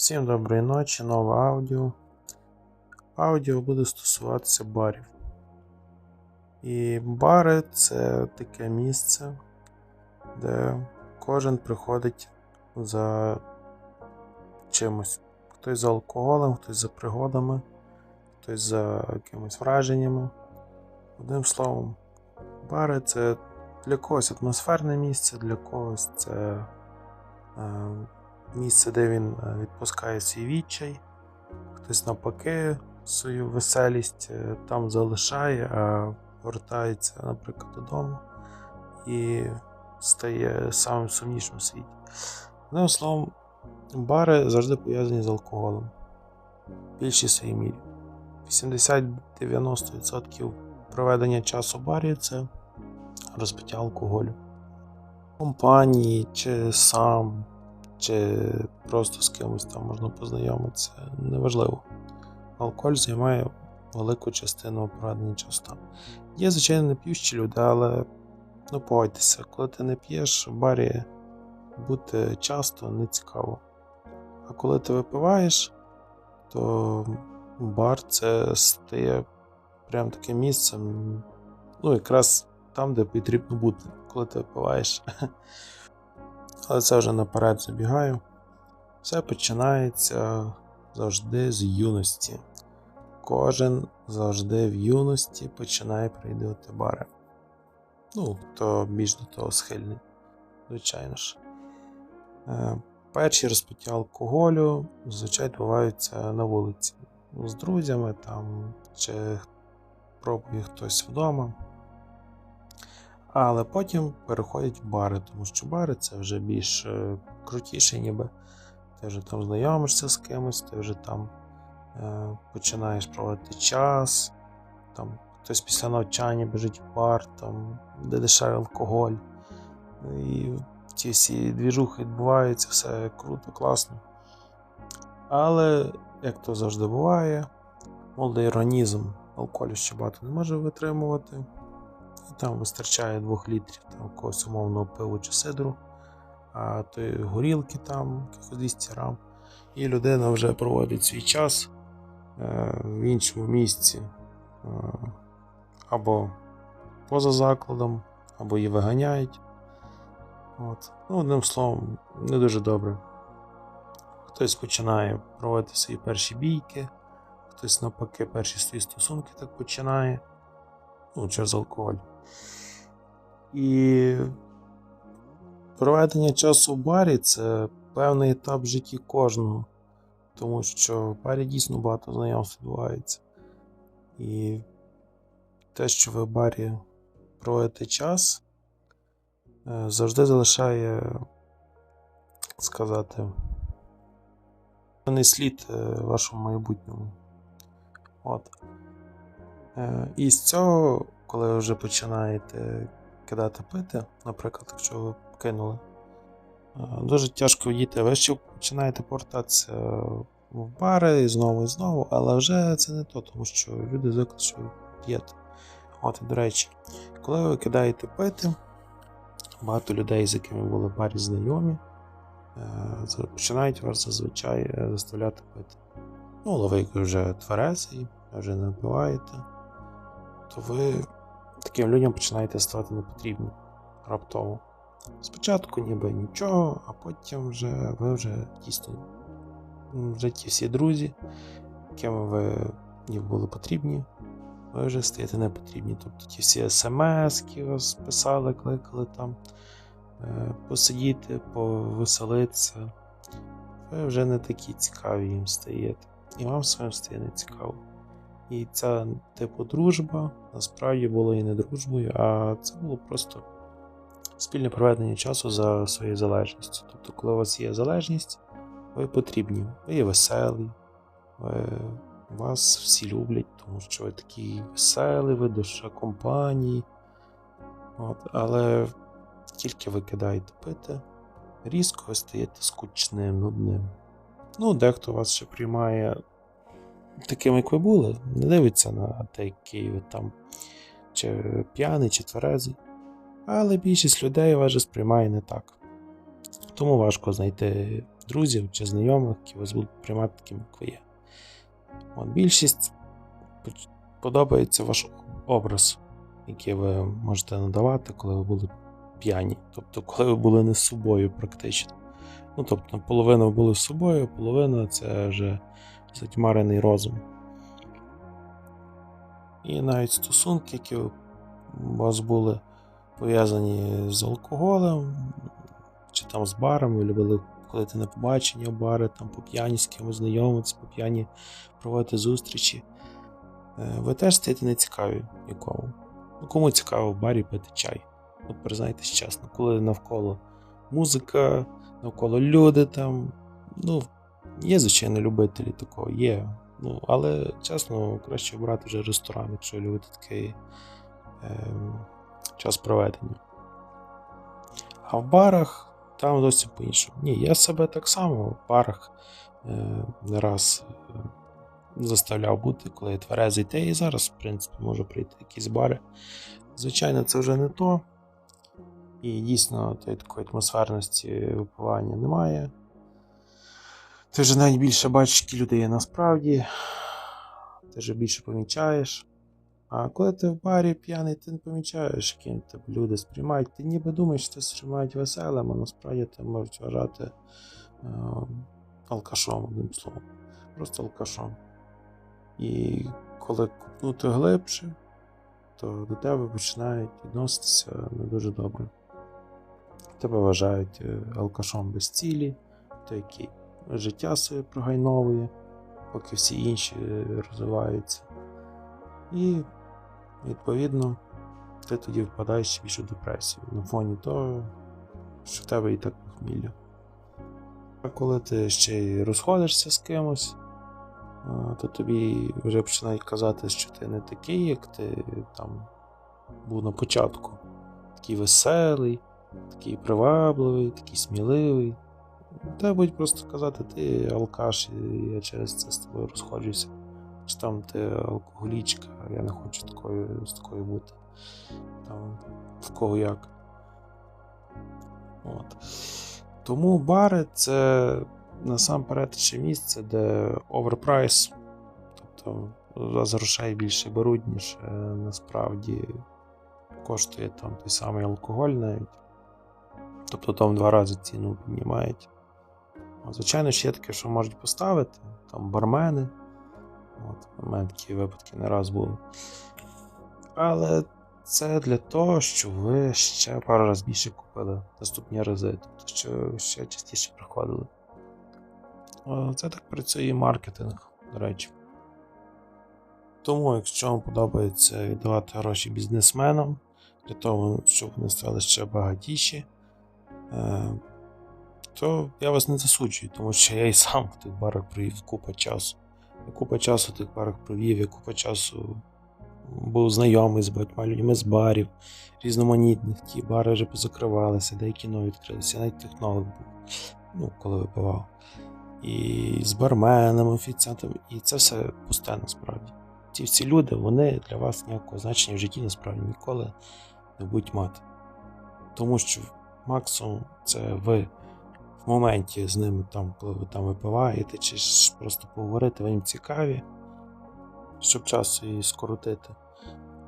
Всім доброї ночі, нове аудіо. Аудіо буде стосуватися барів. І бари це таке місце, де кожен приходить за чимось. Хтось за алкоголем, хтось за пригодами, хтось за якимись враженнями. Одним словом, бари це для когось атмосферне місце, для когось це. е, місце, де він е, відпускає свій відчай, хтось навпаки свою веселість е, там залишає, а вертається, наприклад, додому і стає самим сумнішим у світі. Одним словом, бари завжди пов'язані з алкоголем. В більшій своїй мірі. 80-90% проведення часу в барі це розпиття алкоголю. Компанії чи сам чи просто з кимось там можна познайомитися, неважливо. Алкоголь займає велику частину проведення часу. Є, звичайно, не п'ющі люди, але ну погодьтеся, коли ти не п'єш в барі бути часто не цікаво. А коли ти випиваєш, то бар це стає прям таким місцем, ну якраз там, де потрібно бути, коли ти випиваєш. Але це вже наперед забігаю. Все починається завжди з юності. Кожен завжди в юності починає прийдувати бари. Ну, хто більш до того схильний, звичайно ж. Е, Перші розпиття алкоголю зазвичай відбуваються на вулиці. З друзями там, чи пробує хтось вдома. Але потім переходять в бари, тому що бари це вже більш е, крутіше, ніби ти вже там знайомишся з кимось, ти вже там е, починаєш проводити час, там хтось після навчання біжить в бар, там, де дешевий алкоголь. І ті всі двіжухи відбуваються, все круто, класно. Але, як то завжди буває, молодий організм алкоголю ще багато не може витримувати. Там вистачає 2 літрів там, якогось умовного пиву чи сидру, а то й горілки там, якихось 200 грам. І людина вже проводить свій час е, в іншому місці е, або поза закладом, або її виганяють. От. Ну, Одним словом, не дуже добре. Хтось починає проводити свої перші бійки, хтось навпаки перші свої стосунки так починає. Ну, через алкоголь. І проведення часу в барі це певний етап в житті кожного, тому що в барі дійсно багато знайомств відбувається. І те, що ви в барі проводите час, е, завжди залишає, сказати, певний слід е, вашому майбутньому. От. Е, І з цього, коли ви вже починаєте кидати пити, наприклад, якщо ви кинули, е, дуже тяжко діти. Ви ще починаєте повертатися в бари і знову і знову, але вже це не то, тому що люди звикли, що п'єте. От, до речі, коли ви кидаєте пити, багато людей, з якими були в барі знайомі, е, починають вас зазвичай е, заставляти пити. Ну, але ви вже тверезий, вже не вбиваєте то ви таким людям починаєте ставати непотрібні раптово. Спочатку ніби нічого, а потім вже ви вже дійсно вже ті всі друзі, якими ви ніби були потрібні, ви вже стаєте непотрібні. Тобто ті всі смс, які вас писали, кликали там е, посидіти, повеселитися, ви вже не такі цікаві їм стаєте. І вам своїм стає не цікаво. І ця типу дружба насправді була і не дружбою, а це було просто спільне проведення часу за своєю залежністю. Тобто, коли у вас є залежність, ви потрібні, ви є веселі, ви, вас всі люблять, тому що ви такі веселі, ви душа компанії. От, Але тільки ви кидаєте пити, різко ви стаєте скучним, нудним. Ну, дехто вас ще приймає таким, як ви були, не дивиться на те, який ви там чи п'яний, чи тверезий. Але більшість людей вас же сприймає не так. Тому важко знайти друзів чи знайомих, які вас будуть приймати таким, як ви є. От, більшість подобається ваш образ, який ви можете надавати, коли ви були п'яні. Тобто, коли ви були не з собою практично. Ну, тобто, половина були з собою, половина це вже затьмарений розум. І навіть стосунки, які у вас були пов'язані з алкоголем, чи там з баром, ви любили ходити на побачення в бари, там по п'яні з кимось знайомитися, по п'яні проводити зустрічі. Е, Ви теж стаєте нецікаві нікому. Ну, кому цікаво в барі пити чай? От признайтесь чесно, коли навколо музика, навколо люди там. Ну, є, звичайно, любителі такого, є. Ну, але чесно, краще обрати вже ресторан, якщо любите такий е, час проведення. А в барах там зовсім по-іншому. Ні, я себе так само в барах не раз е, заставляв бути, коли я тверезий, та і зараз, в принципі, можу прийти в якісь бари. Звичайно, це вже не то. І дійсно тої такої атмосферності випивання немає. Ти вже навіть більше бачиш, які люди є насправді, ти вже більше помічаєш. А коли ти в барі п'яний, ти не помічаєш, яким тебе люди сприймають. Ти ніби думаєш, що тебе сприймають веселим, а насправді ти можуть вважати е, алкашом, одним словом. Просто алкашом. І коли купнути глибше, то до тебе починають відноситися не дуже добре. Тебе вважають е, алкашом без цілі, той, який життя своє прогайновує, поки всі інші е, розвиваються. І, відповідно, ти тоді впадаєш ще більше в депресію на фоні того, що в тебе і так похмілля. А коли ти ще й розходишся з кимось, то тобі вже починають казати, що ти не такий, як ти там був на початку. Такий веселий, такий привабливий, такий сміливий. Та будуть просто казати, ти алкаш, і я через це з тобою розходжуся. Чи там ти алкоголічка, я не хочу такою, з такою бути. Там в кого як. От. Тому бари це насамперед ще місце, де оверпрайс. Тобто вас грошей більше беруть, ніж е, насправді коштує там той самий алкоголь навіть. Тобто там два рази ціну піднімають. Звичайно, ще таке, що можуть поставити, там бармени. От, у мене такі випадки не раз були. Але це для того, щоб ви ще пару разів більше купили наступні рази, тобто що ще частіше приходили. Це так працює маркетинг, до речі. Тому, якщо вам подобається віддавати гроші бізнесменам, для того, щоб вони стали ще багатіші, е, то я вас не засуджую, тому що я і сам в тих барах провів купа часу. Я купа часу в тих барах провів, я купа часу був знайомий з багатьма людьми з барів, різноманітних. Ті бари вже позакривалися, деякі нові відкрилися. Я навіть технолог був, ну, коли випивав. І з барменами, офіціантами, і це все пусте насправді. Ці всі люди, вони для вас ніякого значення в житті насправді ніколи не будуть мати. Тому що максимум це ви моменті з ними, там, коли ви там випиваєте, чи просто поговорити, ви їм цікаві, щоб часу її скоротити.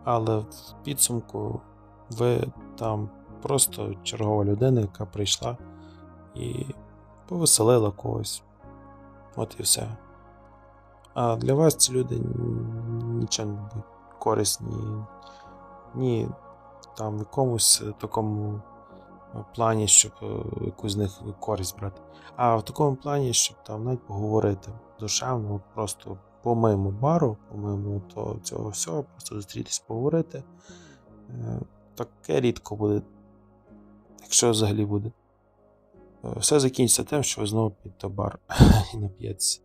Але в підсумку ви там просто чергова людина, яка прийшла і повеселила когось. От і все. А для вас ці люди нічим не будуть корисні, ні там якомусь такому плані, щоб е, якусь з них користь брати. А в такому плані, щоб там навіть поговорити душевно, просто помимо бару, помимо того, цього всього, просто зустрітись, поговорити. Е, Таке рідко буде, якщо взагалі буде. Е, Все закінчиться тим, що ви знову підете в бар і нап'єтеся.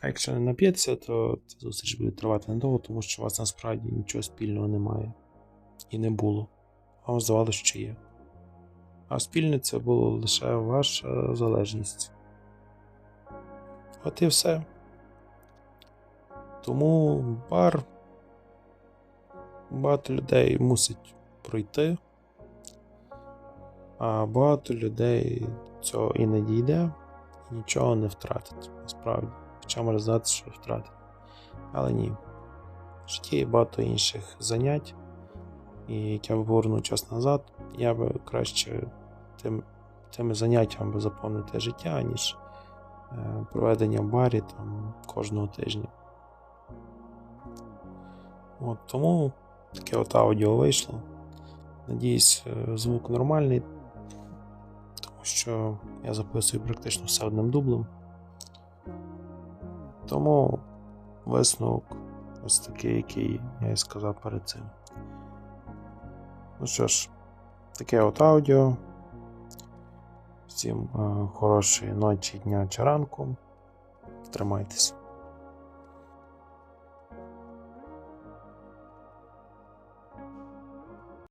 А якщо не нап'єтеся, то ця зустріч буде тривати недовго, тому що у вас насправді нічого спільного немає. І не було. Вам здавалося, що є. А спільне це було лише ваша залежність. От і все. Тому бар багато людей мусить пройти, а багато людей цього і не дійде, і нічого не втратить, насправді. Хоча може знати, що втратить. Але ні. В житті є багато інших занять, і як я поверну час назад, я би краще тим, тими заняттями би заповнити життя, ніж е, проведення в барі там, кожного тижня. От, тому таке от аудіо вийшло. Надіюсь, е, звук нормальний, тому що я записую практично все одним дублем. Тому висновок ось такий, який я і сказав перед цим. Ну що ж, таке от аудіо. Всім е, хорошої ночі, дня чи ранку. Тримайтеся.